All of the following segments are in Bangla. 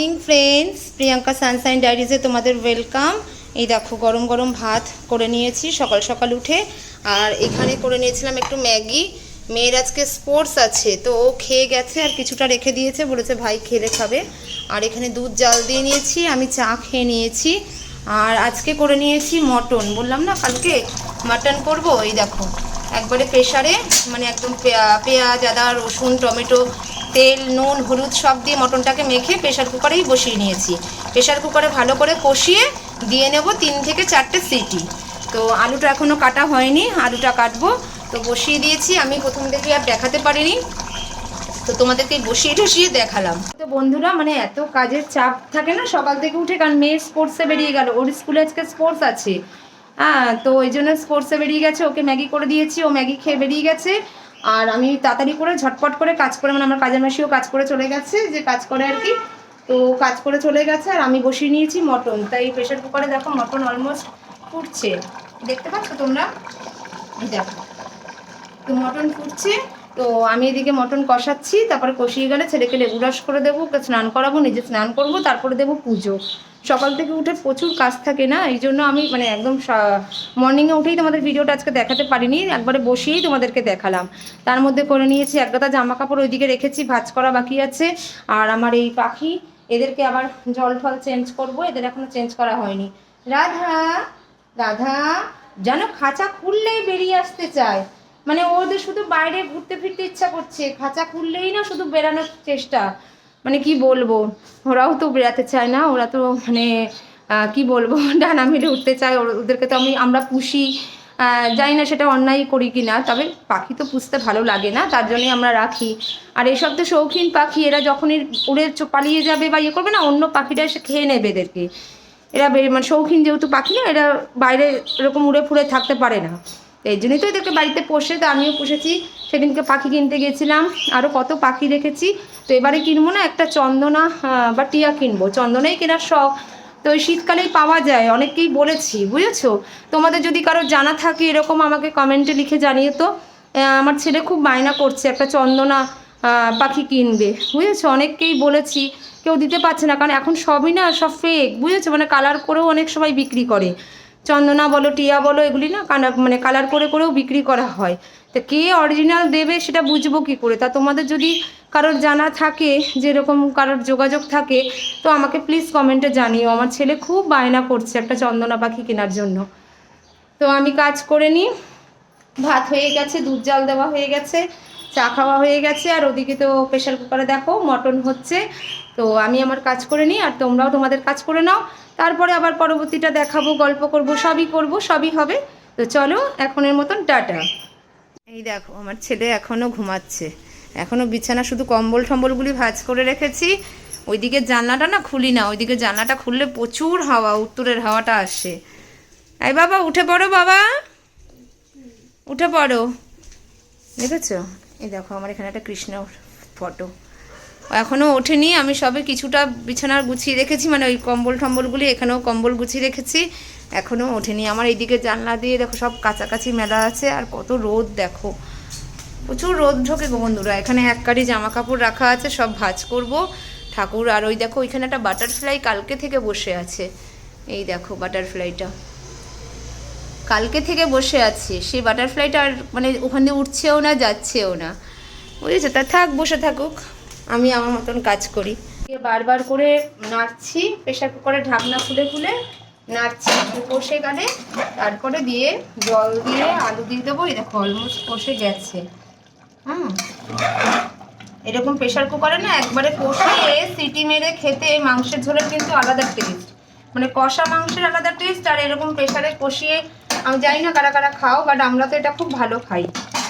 মর্নিং ফ্রেন্ডস প্রিয়াঙ্কা সানসাইন ডায়েরিজে তোমাদের ওয়েলকাম এই দেখো, গরম গরম ভাত করে নিয়েছি, সকাল সকাল উঠে। আর এখানে করে নিয়েছিলাম একটু ম্যাগি। মেয়ের আজকে স্পোর্টস আছে, তো ও খেয়ে গেছে আর কিছুটা রেখে দিয়েছে, বলেছে ভাই খেলে খাবে। আর এখানে দুধ জাল দিয়ে নিয়েছি, আমি চা খেয়ে নিয়েছি। আর আজকে করে নিয়েছি মটন। বললাম না, কালকে মাটন করব? এই দেখো, একবারে প্রেশারে মানে একদম পেঁয়া- পেঁয়াজ, আদা, রসুন, টমেটো তেল, নুন, হলুদ সব দিয়ে মটনটাকে মেখে প্রেশার কুকারেই বসিয়ে নিয়েছি। প্রেশার কুকারে ভালো করে কষিয়ে দিয়ে নেব তিন থেকে চারটে সিটি। তো আলুটা এখনও কাটা হয়নি, আলুটা কাটবো। তো বসিয়ে দিয়েছি, আমি প্রথম থেকে আর দেখাতে পারিনি। তো তোমাদেরকে বসিয়ে টসিয়ে দেখালাম। তো বন্ধুরা মানে এত কাজের চাপ থাকে না, সকাল থেকে উঠে কারণ মেয়ের স্পোর্টসে বেরিয়ে গেল, ওর স্কুলে আজকে স্পোর্টস আছে। হ্যাঁ তো ওই জন্য স্পোর্টসে বেরিয়ে গেছে, ওকে ম্যাগি করে দিয়েছি, ও ম্যাগি খেয়ে বেরিয়ে গেছে। আর আমি তাড়াতাড়ি করে ঝটপট করে কাজ করে মানে আমার কাজের মাসিও কাজ করে চলে গেছে, যে কাজ করে আর কি। তো কাজ করে চলে গেছে আর আমি বসিয়ে নিয়েছি মটন। তাই প্রেশার কুকারে দেখো মটন অলমোস্ট ফুটছে। দেখতে পাচ্ছ তোমরা? দেখো। তো মটন ফুটছে। তো আমি এদিকে মটন কষাচ্ছি, তারপরে কষিয়ে গেলে ছেলেকে লেবু রস করে দেবো স্নান করাবো, নিজে স্নান করব, তারপরে দেবো পুজো। সকাল থেকে উঠে প্রচুর কাজ থাকে না, এই জন্য আমি মানে একদম মর্নিংয়ে উঠেই তোমাদের ভিডিওটা আজকে দেখাতে পারিনি, একবারে বসিয়েই তোমাদেরকে দেখালাম। তার মধ্যে করে নিয়েছি এক গাদা জামা কাপড় ওইদিকে রেখেছি, ভাজ করা বাকি আছে, আর আমার এই পাখি, এদেরকে আবার জল ফল চেঞ্জ করব, এদের এখনও চেঞ্জ করা হয়নি। রাধা রাধা, যেন খাঁচা খুললেই বেরিয়ে আসতে চায়। মানে ওদের শুধু বাইরে ঘুরতে ফিরতে ইচ্ছা করছে, খাঁচা খুললেই না শুধু বেরানোর চেষ্টা। মানে কি বলব? ওরাও তো বেরাতে চায় না, ওরা তো মানে কি বলব? ডানা মেরে উঠতে চায় ওদেরকে তো আমি, আমরা পুষি। জানি না সেটা অন্যায় করি কি না তবে পাখি তো পুষতে ভালো লাগে না, তার জন্যই আমরা রাখি। আর এসব তো শৌখিন পাখি, এরা যখনই উড়ে পালিয়ে যাবে বা ইয়ে করবে না, অন্য পাখিটা এসে খেয়ে নেবে এদেরকে। এরা মানে শৌখিন যেহেতু পাখি না, এরা বাইরে এরকম উড়ে ফুড়ে থাকতে পারে না। এই জন্যই তো এদেরকে বাড়িতে পোষে, তো আমিও পুষেছি। সেদিনকে পাখি কিনতে গেছিলাম আরও কত পাখি দেখেছি। তো এবারে কিনবো না, একটা চন্দনা বা টিয়া কিনবো। চন্দনাই কেনার শখ। তো শীতকালেই পাওয়া যায়, অনেককেই বলেছি, বুঝেছ? তোমাদের যদি কারও জানা থাকে, এরকম আমাকে কমেন্টে লিখে জানিয়ে তো। আমার ছেলে খুব বায়না করছে, একটা চন্দনা পাখি কিনবে, বুঝেছ? অনেককেই বলেছি, কেউ দিতে পারছে না, কারণ এখন সবই না, সব ফেক বুঝেছ? মানে কালার করেও অনেক সময় বিক্রি করে। চন্দনা বলো, টিয়া বলো, এগুলি না কানা মানে কালার করে করেও বিক্রি করা হয়। তো কে অরিজিনাল দেবে সেটা বুঝব কি করে? তা তোমাদের যদি কারোর জানা থাকে যে এরকম কারোর যোগাযোগ থাকে, তো আমাকে প্লিজ কমেন্টে জানিও। আমার ছেলে খুব বায়না করছে একটা চন্দনা পাখি কেনার জন্য। তো আমি কাজ করে নিই। ভাত হয়ে গেছে, দুধ জল দেওয়া হয়ে গেছে, চা খাওয়া হয়ে গেছে, আর ওদিকে তো প্রেশার কুকারে দেখো, মটন হচ্ছে। তো আমি আমার কাজ করে নিই, আর তোমরাও তোমাদের কাজ করে নাও। তারপরে আবার পরবর্তীটা দেখাবো, গল্প করব, সবই করব, সবই হবে। তো চলো, এখনের মতন টাটা। এই দেখো, আমার ছেলে এখনও ঘুমাচ্ছে। এখনও বিছানা শুধু কম্বল টম্বলগুলি ভাজ করে রেখেছি। ওইদিকে জানলাটা না খুলি না, ওইদিকে জানলাটা খুললে প্রচুর হাওয়া, উত্তরের হাওয়াটা আসে। এই বাবা, উঠে পড়ো বাবা। উঠে পড়ো। দেখেছ? এই দেখো, আমার এখানে একটা কৃষ্ণ ফটো। এখনও ওঠেনি, আমি সবে কিছুটা বিছানার গুছিয়ে রেখেছি মানে ওই কম্বল টম্বলগুলি এখানেও কম্বল গুছিয়ে রেখেছি এখনও ওঠেনি। আমার এইদিকে জানলা দিয়ে দেখো সব কাছাকাছি মেলা আছে, আর কত রোদ দেখো। প্রচুর রোদ ঢোকে বন্ধুরা, এখানে এক কারি জামা কাপড় রাখা আছে, সব ভাঁজ করব। ঠাকুর, আর ওই দেখো ওইখানে একটা বাটারফ্লাই কালকে থেকে বসে আছে। এই দেখো বাটারফ্লাইটা। কালকে থেকে বসে আছে, সেই বাটারফ্লাইটা আর মানে ওখান উঠছেও না, যাচ্ছেও না। বুঝেছ? তা থাক, বসে থাকুক। আমি আমার মতন কাজ করি। বারবার করে নাড়ছি, প্রেশার কুকারে ঢাকনা খুলে খুলে নাড়ছি। কষে গেলে তারপরে দিয়ে জল দিয়ে আলু দিয়ে দেবো। এই দেখো অলমোস্ট কষে গেছে। হুম। এরকম প্রেশার কুকারে না একবারে কষিয়ে সিটি মেরে খেতে মাংসের ঝোলের কিন্তু আলাদা টেস্ট মানে কষা মাংসের আলাদা টেস্ট আর এরকম প্রেশারে কষিয়ে আমি জানি না কারা কারা খাও বাট আমরা তো এটা খুব ভালো খাই।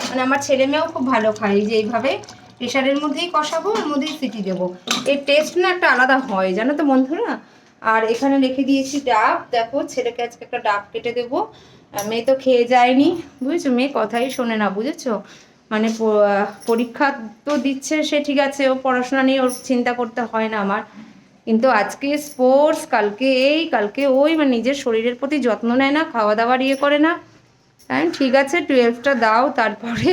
মানে আমার ছেলে মেয়েও খুব ভালো খাই যে এইভাবে। প্রেশারের মধ্যেই কষাবো ওর মধ্যেই সিটি দেবো। এর টেস্ট না একটা আলাদা হয়, জানো তো বন্ধুরা? আর এখানে রেখে দিয়েছি ডাব। দেখো, ছেলেকে আজকে একটা ডাব কেটে দেবো। মেয়ে তো খেয়ে যায়নি, বুঝেছ? মেয়ে কথাই শোনে না, বুঝেছ? মানে পরীক্ষা তো দিচ্ছে, সে ঠিক আছে, ও পড়াশোনা নিয়ে ওর চিন্তা করতে হয় না আমার। কিন্তু আজকে স্পোর্টস কালকে এই, কালকে ওই মানে নিজের শরীরের প্রতি যত্ন নেয় না খাওয়া দাওয়ার ইয়ে করে না। ঠিক আছে টুয়েলভটা দাও, তারপরে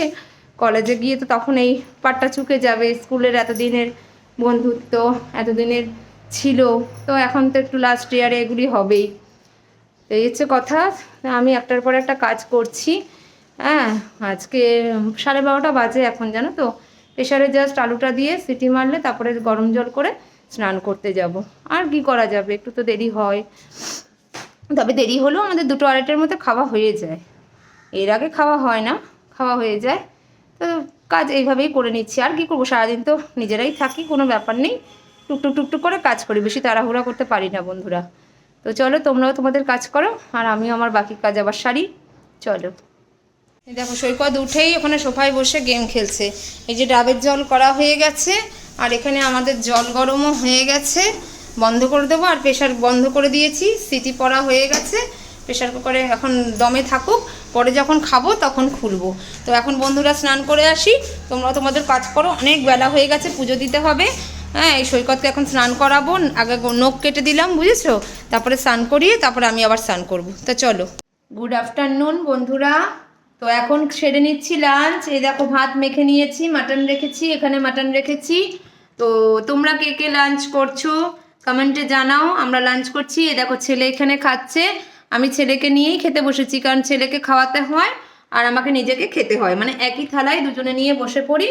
কলেজে গিয়ে তো তখন এই পাটটা চুকে যাবে, স্কুলের এতদিনের বন্ধুত্ব এতদিনের ছিল, তো এখন তো একটু লাস্ট ইয়ারে এগুলি হবেই। তো এই হচ্ছে কথা, আমি একটার পর একটা কাজ করছি। হ্যাঁ আজকে সাড়ে বারোটা বাজে এখন, জানো তো? প্রেশারে জাস্ট আলুটা দিয়ে সিটি মারলে তারপরে গরম জল করে স্নান করতে যাব। আর কি করা যাবে, একটু তো দেরি হয়। তবে দেরি হলেও আমাদের দুটো আড়াইটার মধ্যে খাওয়া হয়ে যায়। এর আগে খাওয়া হয় না, খাওয়া হয়ে যায়। তো কাজ এইভাবেই করে নিচ্ছি। আর কি করব? সারাদিন তো নিজেরাই থাকি, কোনো ব্যাপার নেই। টুকটুক টুকটুক করে কাজ করি, বেশি তাড়াহুড়া করতে পারি না বন্ধুরা। তো চলো, তোমরাও তোমাদের কাজ করো, আর আমিও আমার বাকি কাজ আবার সারি। চলো। দেখো, সৈকত উঠেই ওখানে সোফায় বসে গেম খেলছে। এই যে ডাবের জল করা হয়ে গেছে, আর এখানে আমাদের জল গরমও হয়ে গেছে। বন্ধ করে দেবো, আর প্রেশার বন্ধ করে দিয়েছি। সিটি পড়া হয়ে গেছে। প্রেশার কুকারে এখন দমে থাকুক। পরে যখন খাব তখন খুলবো। তো এখন বন্ধুরা স্নান করে আসি, তোমরা তোমাদের কাজ করো, অনেক বেলা হয়ে গেছে, পুজো দিতে হবে। হ্যাঁ এই সৈকতকে এখন স্নান করাবো, আগে নখ কেটে দিলাম, বুঝেছ? তারপরে স্নান করিয়ে তারপরে আমি আবার স্নান করব। তো চলো। গুড আফটারনুন বন্ধুরা। তো এখন সেরে নিচ্ছি লাঞ্চ এই দেখো ভাত মেখে নিয়েছি মাটন রেখেছি, এখানে মাটন রেখেছি। তো তোমরা কে কে লাঞ্চ করছ? কমেন্টে জানাও, আমরা লাঞ্চ করছি। এ দেখো ছেলে এখানে খাচ্ছে। আমি ছেলেকে নিয়েই খেতে বসেছি, কারণ ছেলেকে খাওয়াতে হয় আর আমাকে নিজেকে খেতে হয়। মানে একই থালায় দুজনে নিয়ে বসে পড়ি।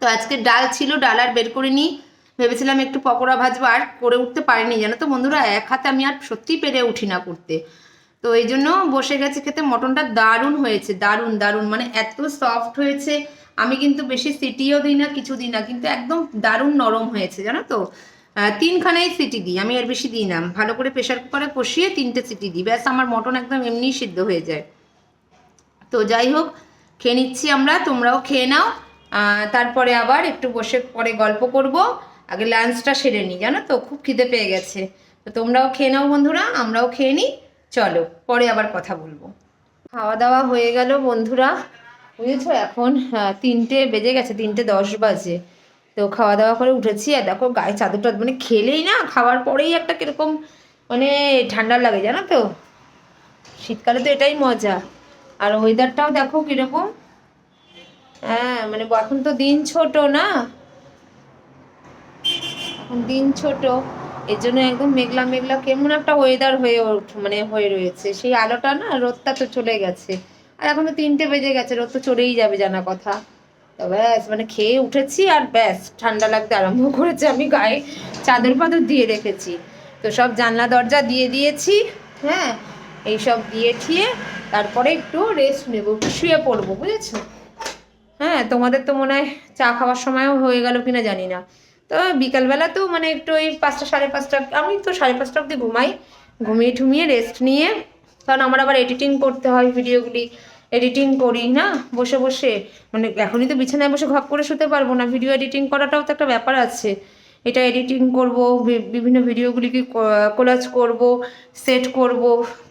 তো আজকে ডাল ছিল, ডাল আর বের করে নিই ভেবেছিলাম একটু পকোড়া ভাজবো, আর করে উঠতে পারিনি। জানো তো বন্ধুরা, এক হাতে আমি আর সত্যিই পেরে উঠি না করতে। তো এই জন্য বসে গেছে খেতে। মটনটা দারুণ হয়েছে, দারুণ দারুণ। মানে এত সফট হয়েছে। আমি কিন্তু বেশি সিটিও দিই না, কিছু দিই না, কিন্তু একদম দারুণ নরম হয়েছে, জানো তো? তিনখানাই সিটি দিই। আমি আর বেশি দিই না। ভালো করে প্রেশার কুকারে কষিয়ে তিনটে সিটি দিই। ব্যাস, আমার মটন একদম এমনিই সিদ্ধ হয়ে যায়। তো যাই হোক, খেয়ে নিচ্ছি আমরা। তোমরাও খেয়ে নাও। তারপরে আবার একটু বসে পরে গল্প করব। আগে লাঞ্চটা সেরে নিই, জানো তো? খুব খিদে পেয়ে গেছে। তো তোমরাও খেয়ে নাও বন্ধুরা, আমরাও খেয়ে নিই। চলো, পরে আবার কথা বলব। খাওয়া দাওয়া হয়ে গেল বন্ধুরা। বুঝেছ এখন? তিনটে বেজে গেছে, তিনটে দশ বাজে। তো খাওয়া দাওয়া করে উঠেছি আর দেখো গায়ে চাদরটা মানে খেলেই না, খাওয়ার পরেই একটা কীরকম মানে ঠান্ডা লাগে, জানো তো? শীতকালে তো এটাই মজা। আর ওয়েদারটাও দেখো কীরকম। হ্যাঁ মানে এখন তো দিন ছোট না? এখন দিন ছোট। এর জন্য একদম মেঘলা মেঘলা, কেমন একটা ওয়েদার হয়ে মানে হয়ে রয়েছে। সেই আলোটা না, রোদটা তো চলে গেছে। আর এখন তো তিনটে বেজে গেছে, রোদ তো চলেই যাবে, জানা কথা। ব্যাস মানে খেয়ে উঠেছি আর ব্যাস, ঠান্ডা লাগতে আরম্ভ করেছে। আমি গায়ে চাদর পাদর দিয়ে রেখেছি। তো সব জানলা, দরজা দিয়ে দিয়েছি হ্যাঁ? এইসব দিয়ে ঠিয়ে তারপরে একটু রেস্ট নেব শুয়ে পড়ব, বুঝেছ? হ্যাঁ তোমাদের তো মনে হয় চা খাওয়ার সময়ও হয়ে গেল কিনা জানি না। তো বিকালবেলা তো মানে একটু ওই পাঁচটা, সাড়ে পাঁচটা, আমি তো সাড়ে পাঁচটা অবধি ঘুমাই। ঘুমিয়ে ঠুমিয়ে রেস্ট নিয়ে, কারণ আমার আবার এডিটিং করতে হয় ভিডিওগুলি এডিটিং করি, না? বসে বসে। মানে এখনই তো বিছানায় বসে ঘপ করে শুতে পারব না। ভিডিও এডিটিং করাটাও তো একটা ব্যাপার আছে। এটা এডিটিং করব বিভিন্ন ভিডিওগুলিকে কোলাজ করব সেট করব,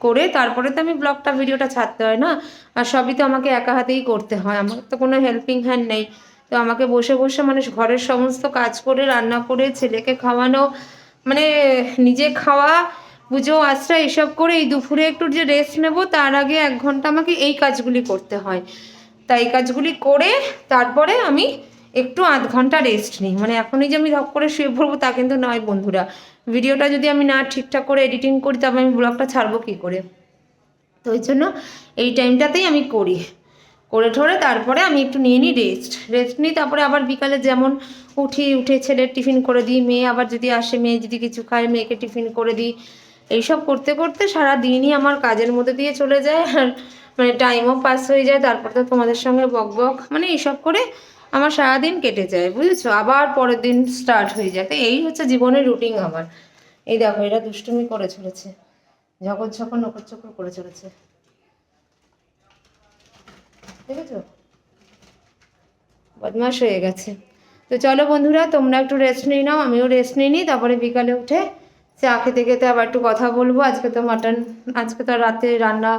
করে তারপরে তো আমি ব্লগটা ভিডিওটা ছাড়তে হয়, না? আর সবই তো আমাকে একা হাতেই করতে হয়। আমার তো কোনো হেল্পিং হ্যান্ড নেই। তো আমাকে বসে বসে মানে ঘরের সমস্ত কাজ করে, রান্না করে, ছেলেকে খাওয়ানো মানে নিজে খাওয়া পুজো আশ্রা এসব করে এই দুপুরে একটু যে রেস্ট নেব, তার আগে এক ঘণ্টা আমাকে এই কাজগুলি করতে হয়। তাই এই কাজগুলি করে তারপরে আমি একটু আধ ঘণ্টা রেস্ট নিই। মানে এখনই যে আমি ধপ করে শুয়ে পড়ব তা কিন্তু নয় বন্ধুরা। ভিডিওটা যদি আমি না ঠিকঠাক করে এডিটিং করি, তবে আমি ব্লগটা ছাড়বো কী করে? তো ওই জন্য এই টাইমটাতেই আমি করি। করে ঠরে তারপরে আমি একটু নিয়ে নিই রেস্ট রেস্ট নিই, তারপরে আবার বিকালে যেমন উঠি, উঠে ছেলের টিফিন করে দিই, মেয়ে আবার যদি আসে, মেয়ে যদি কিছু খায়, মেয়েকে টিফিন করে দিই। এইসব করতে করতে সারা দিনই আমার কাজের মধ্যে দিয়ে চলে যায় আর মানে টাইমও পাস হয়ে যায়, তারপর তো তোমাদের সঙ্গে বক বক মানে এইসব করে আমার সারাদিন কেটে যায়, বুঝেছ? আবার পরের দিন স্টার্ট হয়ে যায়। তো এই হচ্ছে জীবনের রুটিন আমার। এই দেখো, এরা দুষ্টুমি করে চলেছে। ঝকর ঝকর নকর চকর করে চলেছে। দেখেছ? বদমাস হয়ে গেছে। তো চলো বন্ধুরা, তোমরা একটু রেস্ট নিয়ে নাও, আমিও রেস্ট নিয়ে নিই, তারপরে বিকালে উঠে চা থেকে তো আবার একটু কথা বলব। আজকে তো মাটন, আজকে তো রাতে রান্না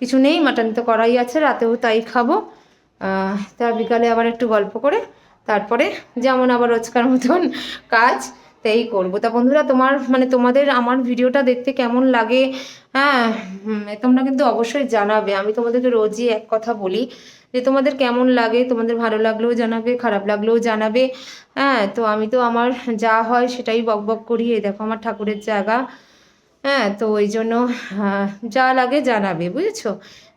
কিছু নেই, মাটন তো করাই আছে, রাতেও তাই খাব। তা বিকালে আবার একটু গল্প করে, তারপরে যেমন আবার রোজকার মতন কাজ তাই করব। তা বন্ধুরা, তোমার মানে তোমাদের আমার ভিডিওটা দেখতে কেমন লাগে? হ্যাঁ তোমরা কিন্তু অবশ্যই জানাবে। আমি তোমাদেরকে রোজই এক কথা বলি যে তোমাদের কেমন লাগে? তোমাদের ভালো লাগলেও জানাবে, খারাপ লাগলেও জানাবে। হ্যাঁ তো আমি তো আমার যা হয় সেটাই বক বক করি। এই দেখো আমার ঠাকুরের জায়গা। হ্যাঁ তো ওই জন্য যা লাগে জানাবে, বুঝেছ?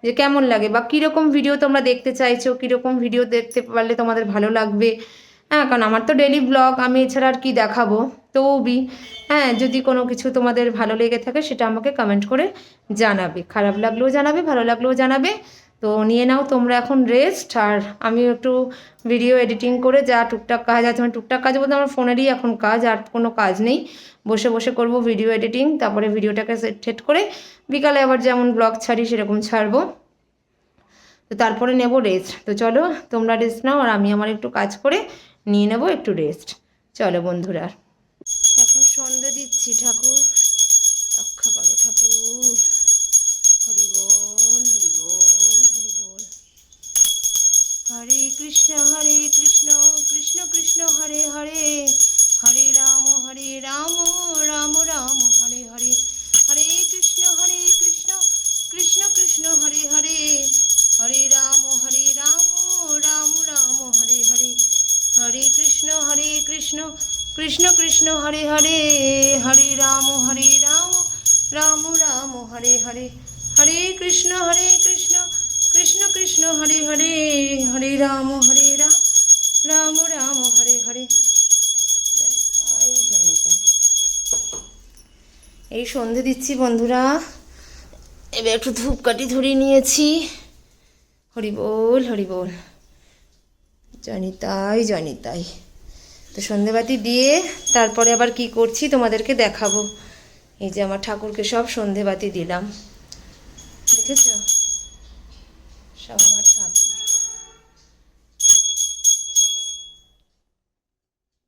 যে কেমন লাগে বা কীরকম ভিডিও তোমরা দেখতে চাইছো, কীরকম ভিডিও দেখতে পারলে তোমাদের ভালো লাগবে? হ্যাঁ কারণ আমার তো ডেলি ব্লগ আমি এছাড়া আর কি দেখাবো? তবুই হ্যাঁ যদি কোনো কিছু তোমাদের ভালো লেগে থাকে, সেটা আমাকে কমেন্ট করে জানাবে। খারাপ লাগলেও জানাবে, ভালো লাগলেও জানাবে। তো নিয়ে নাও, তোমরা এখন রেস্ট আর আমি একটু ভিডিও এডিটিং করে যা টুকটাক কাজ আছে মানে টুকটাক কাজ বলতে আমার ফোনেরই এখন কাজ, আর কোনো কাজ নেই। বসে বসে করব ভিডিও এডিটিং তারপরে ভিডিওটাকে সেট করে বিকালে আবার যেমন ব্লগ ছাড়ি, সেরকম ছাড়বো। তো তারপরে নেব রেস্ট তো চলো, তোমরা রেস্ট নাও, আর আমি আমার একটু কাজ করে নিয়ে নেব একটু রেস্ট চলো বন্ধুরা। এখন সন্ধে দিচ্ছি ঠাকুর। এই সন্ধে দিচ্ছি, বন্ধুরা। এবার একটু ধূপকাঠি ধরিয়ে নিয়েছি। হরি বল হরি বল। জানি তাই জানি তাই তো সন্ধেবাতি দিয়ে তারপরে আবার কি করছি তোমাদেরকে দেখাবো। এই যে আমার ঠাকুরকে সব সন্ধেবাতি দিলাম। দেখেছ? সব আমার ঠাকুর।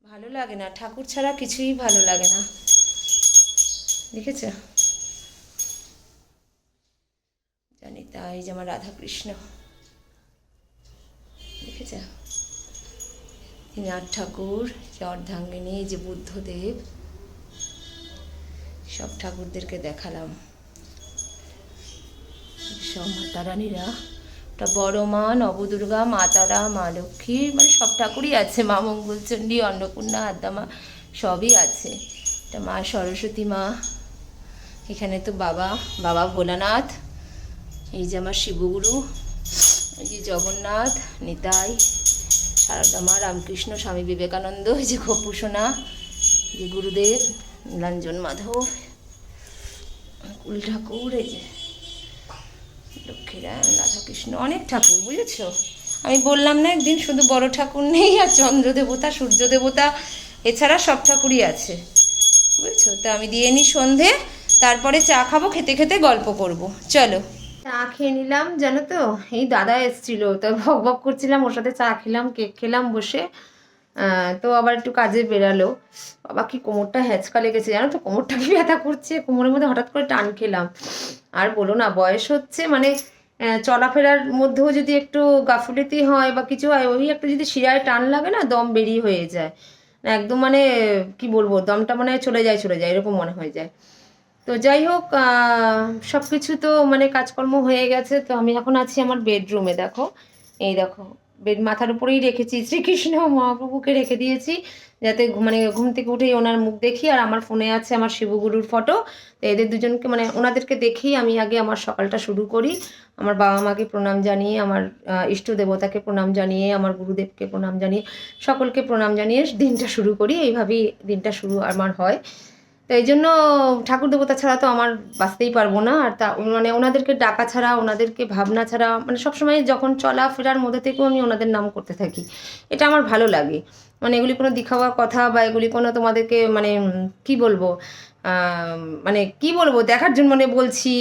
ভালো লাগে না। ঠাকুর ছাড়া কিছুই ভালো লাগে না। দেখেছ? জানি তাই যে আমার রাধা কৃষ্ণ দেখেছ? তিনি আট ঠাকুর, যে অর্ধাঙ্গিনী, যে বুদ্ধদেব, সব ঠাকুরদেরকে দেখালাম। সব মাতারানীরা ওটা বড় মা, নবদুর্গা, মা তারা, মা লক্ষ্মী মানে সব ঠাকুরই আছে, মা মঙ্গলচণ্ডী, অন্নপূর্ণা আদ্যামা সবই আছে। এটা মা সরস্বতী মা এখানে তো বাবা বাবা ভোলানাথ, এই যে আমার শিবগুরু, এই যে জগন্নাথ, নিতাই সারদা মা রামকৃষ্ণ, স্বামী বিবেকানন্দ, এই যে গোপুসোনা যে গুরুদেব নীলাঞ্জন মাধব, কুল ঠাকুর, এই যে লক্ষ্মীরাম, রাধাকৃষ্ণ, অনেক ঠাকুর, বুঝেছ? আমি বললাম না একদিন শুধু বড় ঠাকুর নেই আর চন্দ্র দেবতা সূর্য দেবতা এছাড়া সব ঠাকুরই আছে, বুঝেছ? তো আমি দিয়ে নিই সন্ধে তারপরে চা খাব, খেতে খেতে গল্প করব। চলো। চা খেয়ে নিলাম, জানো তো? এই দাদা এসছিল, তো ভক ভক করছিলাম, ওর সাথে চা খেলাম, কেক খেলাম বসে। তো আবার একটু কাজে বেরালো। বাবা, কি কোমরটা হ্যাঁচকা লেগেছে, জানো তো? কোমরটা কি ব্যথা করছে? কোমরের মধ্যে হঠাৎ করে টান খেলাম। আর বলো না, বয়স হচ্ছে মানে চলাফেরার মধ্যেও যদি একটু গাফুলিতি হয় বা কিছু হয়, ওই একটু যদি শিরায় টান লাগে না, দম বেরিয়ে হয়ে যায়। একদম মানে কি বলব, দমটা মানে চলে যায় চলে যায়, এরকম মনে হয়ে যায়। তো যাই হোক সব কিছু তো মানে কাজকর্ম হয়ে গেছে, তো আমি এখন আছি আমার বেডরুমে দেখো। এই দেখো বেড মাথার উপরেই রেখেছি, শ্রীকৃষ্ণ মহাপ্রভুকে রেখে দিয়েছি, যাতে মানে ঘুম থেকে উঠেই ওনার মুখ দেখি, আর আমার ফোনে আছে আমার শিবগুরুর ফটো তো এদের দুজনকে মানে ওনাদেরকে দেখেই আমি আগে আমার সকালটা শুরু করি। আমার বাবা মাকে প্রণাম জানিয়ে, আমার ইষ্ট দেবতাকে প্রণাম জানিয়ে, আমার গুরুদেবকে প্রণাম জানিয়ে, সকলকে প্রণাম জানিয়ে দিনটা শুরু করি। এইভাবেই দিনটা শুরু আমার হয়। তো এই জন্য ঠাকুর দেবতা ছাড়া তো আমার বাঁচতেই পারব না। আর তা মানে ওনাদেরকে ডাকা ছাড়া, ওনাদেরকে ভাবনা ছাড়া মানে সবসময় যখন চলা ফেরার মধ্যে থেকেও আমি ওনাদের নাম করতে থাকি। এটা আমার ভালো লাগে। মানে এগুলি কোনো দিখাওয়া কথা বা এগুলি কোনো তোমাদেরকে মানে কি বলব? মানে কি বলব, দেখার জন্য মানে বলছি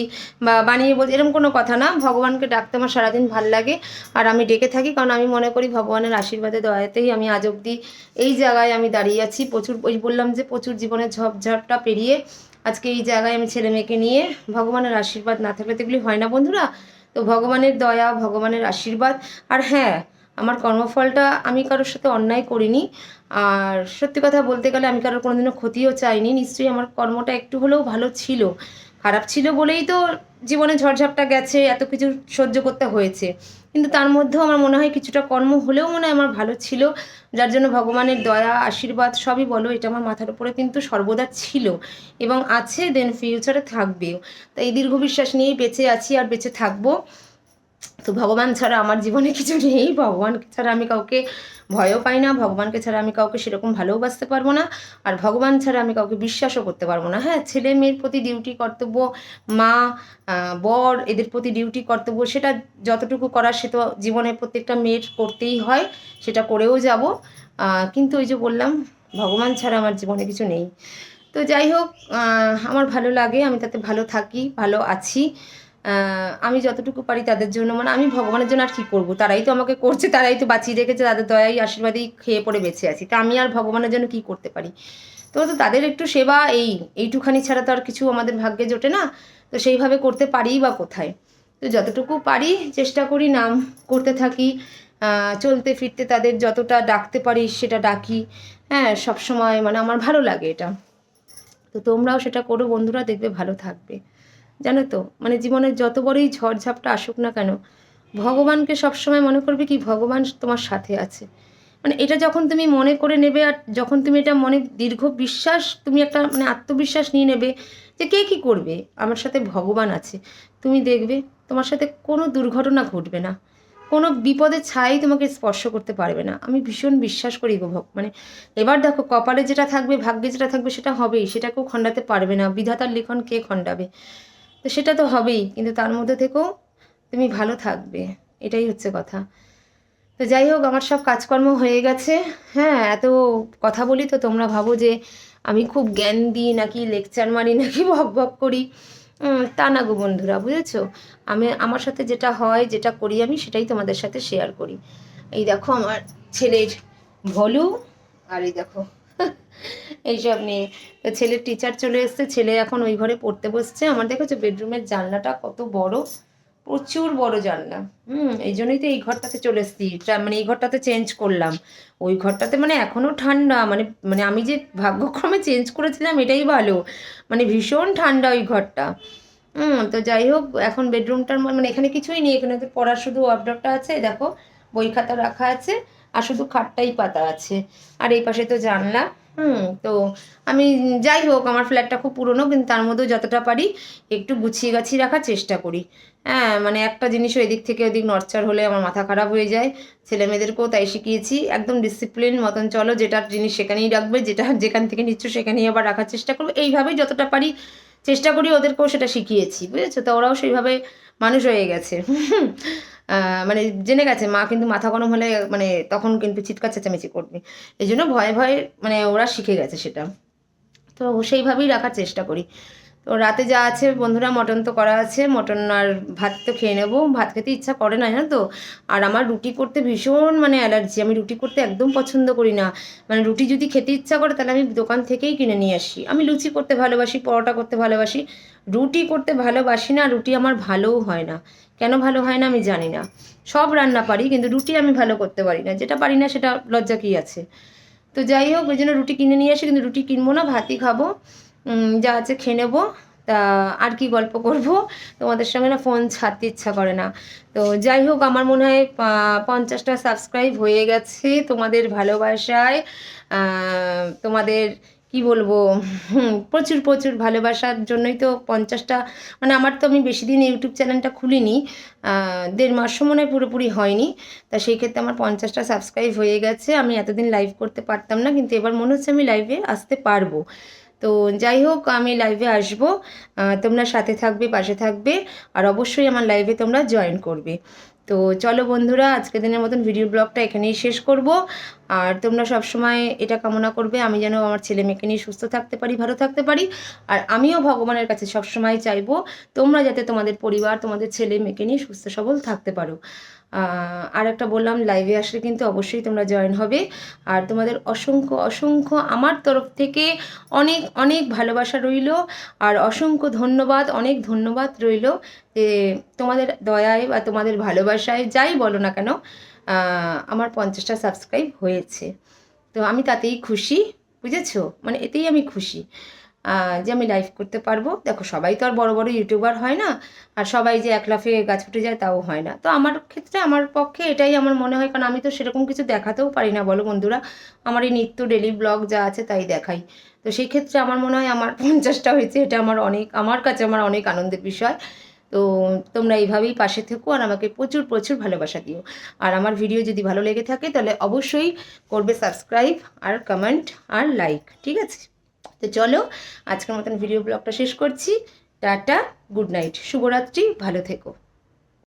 বা বানিয়ে বলছি এরকম কোনো কথা না। ভগবানকে ডাকতে আমার সারাদিন ভালো লাগে, আর আমি ডেকে থাকি, কারণ আমি মনে করি ভগবানের আশীর্বাদে, দয়াতেই আমি আজ অবধি এই জায়গায় আমি দাঁড়িয়ে আছি। প্রচুর, ওই বললাম যে প্রচুর জীবনের ঝপঝাপটা পেরিয়ে আজকে এই জায়গায় আমি ছেলে মেয়েকে নিয়ে ভগবানের আশীর্বাদ না থাকলে তো এগুলি হয় না বন্ধুরা। তো ভগবানের দয়া, ভগবানের আশীর্বাদ, আর হ্যাঁ আমার কর্মফলটা আমি কারোর সাথে অন্যায় করিনি। আর সত্যি কথা বলতে গেলে আমি কারোর কোনোদিনও ক্ষতিও চাইনি। নিশ্চয়ই আমার কর্মটা একটু হলেও ভালো ছিল। খারাপ ছিল বলেই তো জীবনে ঝড়ঝাপটা গেছে, এত কিছু সহ্য করতে হয়েছে। কিন্তু তার মধ্যেও আমার মনে হয় কিছুটা কর্ম হলেও মনে হয় আমার ভালো ছিল। যার জন্য ভগবানের দয়া, আশীর্বাদ সবই বলো, এটা আমার মাথার উপরে কিন্তু সর্বদা ছিল। এবং আছে দেন ফিউচারে থাকবেও। তাই দীর্ঘ বিশ্বাস নিয়েই বেঁচে আছি আর বেঁচে থাকব। তো ভগবান ছাড়া আমার জীবনে কিছু নেই। ভগবানকে ছাড়া আমি কাউকে ভয়ও পাই না, ভগবানকে ছাড়া আমি কাউকে সেরকম ভালোবাসতে পারব না, আর ভগবান ছাড়া আমি কাউকে বিশ্বাসও করতে পারব না। হ্যাঁ ছেলে মেয়ের প্রতি ডিউটি কর্তব্য, মা বর এদের প্রতি ডিউটি কর্তব্য, সেটা যতটুকু করার সে তো জীবনে প্রত্যেকটা মেয়ের করতেই হয়, সেটা করেও যাব। কিন্তু ওই যে বললাম, ভগবান ছাড়া আমার জীবনে কিছু নেই। তো যাই হোক আমার ভালো লাগে, আমি তাতে ভালো থাকি, ভালো আছি। আমি যতটুকু পারি তাদের জন্য মানে আমি ভগবানের জন্য আর কী করব? তারাই তো আমাকে করছে, তারাই তো বাঁচিয়ে রেখেছে, তাদের দয়াই আশীর্বাদেই খেয়ে পড়ে বেঁচে আছি। তা আমি আর ভগবানের জন্য কী করতে পারি? তো তো তাদের একটু সেবা এই, এইটুখানি ছাড়া তো আর কিছু আমাদের ভাগ্যে জোটে না। তো সেইভাবে করতে পারি বা কোথায়? তো যতটুকু পারি, চেষ্টা করি নাম করতে থাকি। চলতে ফিরতে তাদের যতটা ডাকতে পারি সেটা ডাকি। হ্যাঁ সবসময় মানে আমার ভালো লাগে এটা। তো তোমরাও সেটা করো, বন্ধুরা দেখবে ভালো থাকবে। জানো তো? মানে জীবনের যত বড়ই ঝড়ঝাপটা আসুক না কেন, ভগবানকে সবসময় মনে করবে কি ভগবান তোমার সাথে আছে। মানে এটা যখন তুমি মনে করে নেবে আর যখন তুমি এটা মনে দীর্ঘ বিশ্বাস, তুমি একটা মানে আত্মবিশ্বাস নিয়ে নেবে যে কে কী করবে, আমার সাথে ভগবান আছে। তুমি দেখবে তোমার সাথে কোনো দুর্ঘটনা ঘটবে না। কোনো বিপদের ছাই তোমাকে স্পর্শ করতে পারবে না। আমি ভীষণ বিশ্বাস করি গো মানে এবার দেখো কপালে যেটা থাকবে, ভাগ্যে যেটা থাকবে সেটা হবেই সেটা কেউ খণ্ডাতে পারবে না। বিধাতার লিখন কে খণ্ডাবে? তো সেটা তো হবেই, কিন্তু তার মধ্যে থেকেও তুমি ভালো থাকবে, এটাই হচ্ছে কথা। তো যাই হোক, আমার সব কাজকর্ম হয়ে গেছে। হ্যাঁ এত কথা বলি তো তোমরা ভাবো যে আমি খুব জ্ঞান দিই নাকি লেকচার মারি, নাকি ভক ভক করি। তা না গো বন্ধুরা, বুঝেছ? আমি, আমার সাথে যেটা হয়, যেটা করি আমি, সেটাই তোমাদের সাথে শেয়ার করি। এই দেখো আমার ছেলের ভলু, আর এই দেখো এইসব নিয়ে। তো ছেলের টিচার চলে এসছে, ছেলে এখন ওই ঘরে পড়তে বসছে। আমার দেখেছ বেডরুমের জানলাটা কত বড়? প্রচুর বড় জানলা। হুম, এই জন্যই তো এই ঘরটাতে চলে এসছি। মানে এই ঘরটাতে চেঞ্জ করলাম। ওই ঘরটাতে মানে এখনও ঠান্ডা। মানে মানে আমি যে ভাগ্যক্রমে চেঞ্জ করেছিলাম, এটাই ভালো। মানে ভীষণ ঠান্ডা ওই ঘরটা। হুম, তো যাই হোক, এখন বেডরুমটার মানে এখানে কিছুই নেই। এখানে তো পড়ার শুধু ওয়ার্ডরটা আছে। দেখো, বই খাতা রাখা আছে। আর শুধু খাটটাই পাতা আছে। আর এই পাশে তো জানলা, হুম, তো আমি যাই হোক, আমার ফ্ল্যাটটা খুব পুরনো, কিন্তু তার মধ্যেও যতটা পারি একটু গুছিয়ে গাছিয়ে রাখার চেষ্টা করি। হ্যাঁ মানে একটা জিনিসও এদিক থেকে ওদিক নড়চড় হলে আমার মাথা খারাপ হয়ে যায়। ছেলে মেয়েদেরকেও তাই শিখিয়েছি, একদম ডিসিপ্লিন মতন, চলো যেটা জিনিস সেখানেই রাখবে, যেটা যেখান থেকে নিচ্ছ সেখানেই আবার রাখার চেষ্টা করবে। এইভাবেই যতটা পারি চেষ্টা করি, ওদেরকেও সেটা শিখিয়েছি, বুঝেছ? তো ওরাও সেইভাবে মানুষ হয়ে গেছে। মানে জেনে গেছে, মা কিন্তু মাথা গরম হলে মানে তখন কিন্তু চিৎকার চেঁচামেচি করবে। এই জন্য ভয়ে ভয়ে মানে ওরা শিখে গেছে সেটা। তো সেইভাবেই রাখার চেষ্টা করি। তো রাতে যা আছে বন্ধুরা, মটন তো করা আছে, মটন আর ভাত তো খেয়ে নেব। ভাত খেতে ইচ্ছা করে না, জানো তো? আর আমার রুটি করতে ভীষণ মানে অ্যালার্জি। আমি রুটি করতে একদম পছন্দ করি না। মানে রুটি যদি খেতে ইচ্ছা করে, তাহলে আমি দোকান থেকেই কিনে নিয়ে আসি। আমি লুচি করতে ভালোবাসি, পরোটা করতে ভালোবাসি। রুটি করতে ভালোবাসি না, রুটি আমার ভালোও হয় না। কেন ভালো হয় না আমি জানি না। সব রান্না পারি, কিন্তু রুটি আমি ভালো করতে পারি না। যেটা পারি না সেটা লজ্জা কী আছে? তো যাই হোক, ওই জন্য রুটি কিনে নিয়ে আসি কিন্তু রুটি কিনবো না, ভাতই খাব। যা আছে খেয়ে নেব। তা আর কি গল্প করব? তোমাদের সঙ্গে না ফোন ছাড়তে ইচ্ছা করে না। তো যাই হোক, আমার মনে হয় পঞ্চাশটা সাবস্ক্রাইব হয়ে গেছে তোমাদের ভালোবাসায়। তোমাদের কি বলব? প্রচুর প্রচুর ভালোবাসার জন্যই তো পঞ্চাশটা মানে আমার তো আমি বেশি দিন ইউটিউব চ্যানেলটা খুলিনি দেড় মাসও মনে হয় পুরোপুরি হয়নি, তা সেই ক্ষেত্রে আমার পঞ্চাশটা সাবস্ক্রাইব হয়ে গেছে, আমি এতদিন লাইভ করতে পারতাম না, কিন্তু এবার মনে হচ্ছে আমি লাইভে আসতে পারব। তো যাই হোক, আমি লাইভে আসব তোমরা সাথে থাকবে, পাশে থাকবে, আর অবশ্যই আমার লাইভে তোমরা জয়েন করবে। তো চলো বন্ধুরা, আজকের দিনের মতন ভিডিও ব্লগটা এখানেই শেষ করব। আর তোমরা সব সময় এটা কামনা করবে, আমি যেন আমার ছেলে মেয়েকে নিয়ে সুস্থ থাকতে পারি, ভালো থাকতে পারি। আর আমিও ভগবানের কাছে সব সময় চাইব তোমরা যাতে তোমাদের পরিবার, তোমাদের ছেলে মেয়েকে নিয়ে সুস্থ সবল থাকতে পারো। আর একটা বললাম লাইভে আসলে কিন্তু অবশ্যই তোমরা জয়েন হবে। আর তোমাদের অসংখ্য অসংখ্য আমার তরফ থেকে অনেক অনেক ভালোবাসা রইল। আর অসংখ্য ধন্যবাদ, অনেক ধন্যবাদ রইল যে তোমাদের দয়ায় বা তোমাদের ভালোবাসায় যাই বলো না কেন আমার পঞ্চাশটা সাবস্ক্রাইব হয়েছে। তো আমি তাতেই খুশি, বুঝেছ? মানে এতেই আমি খুশি। যে আমি লাইভ করতে পারব। দেখো, সবাই তো আর বড় বড় ইউটিউবার হয় না, আর সবাই যে এক লাফে গাছ ফুটে যায় তাও হয় না। তো আমার ক্ষেত্রে, আমার পক্ষে এটাই আমার মনে হয়, কারণ আমি তো সেরকম কিছু দেখাতেও পারি না, বলো বন্ধুরা। আমার এই নিত্য ডেলি ব্লগ যা আছে তাই দেখাই। তো সেই ক্ষেত্রে আমার মনে হয়, আমার পঞ্চাশটা হয়েছে, এটা আমার অনেক, আমার কাছে আমার অনেক আনন্দের বিষয়। তো তোমরা এইভাবেই পাশে থেকো আর আমাকে প্রচুর প্রচুর ভালোবাসা দিও। আর আমার ভিডিও যদি ভালো লেগে থাকে, তাহলে অবশ্যই করবে সাবস্ক্রাইব আর কমেন্ট আর লাইক ঠিক আছে? তো চলো আজকের মতন ভিডিও ব্লগটা শেষ করছি। টাটা গুড নাইট শুভরাত্রি ভালো থেকো।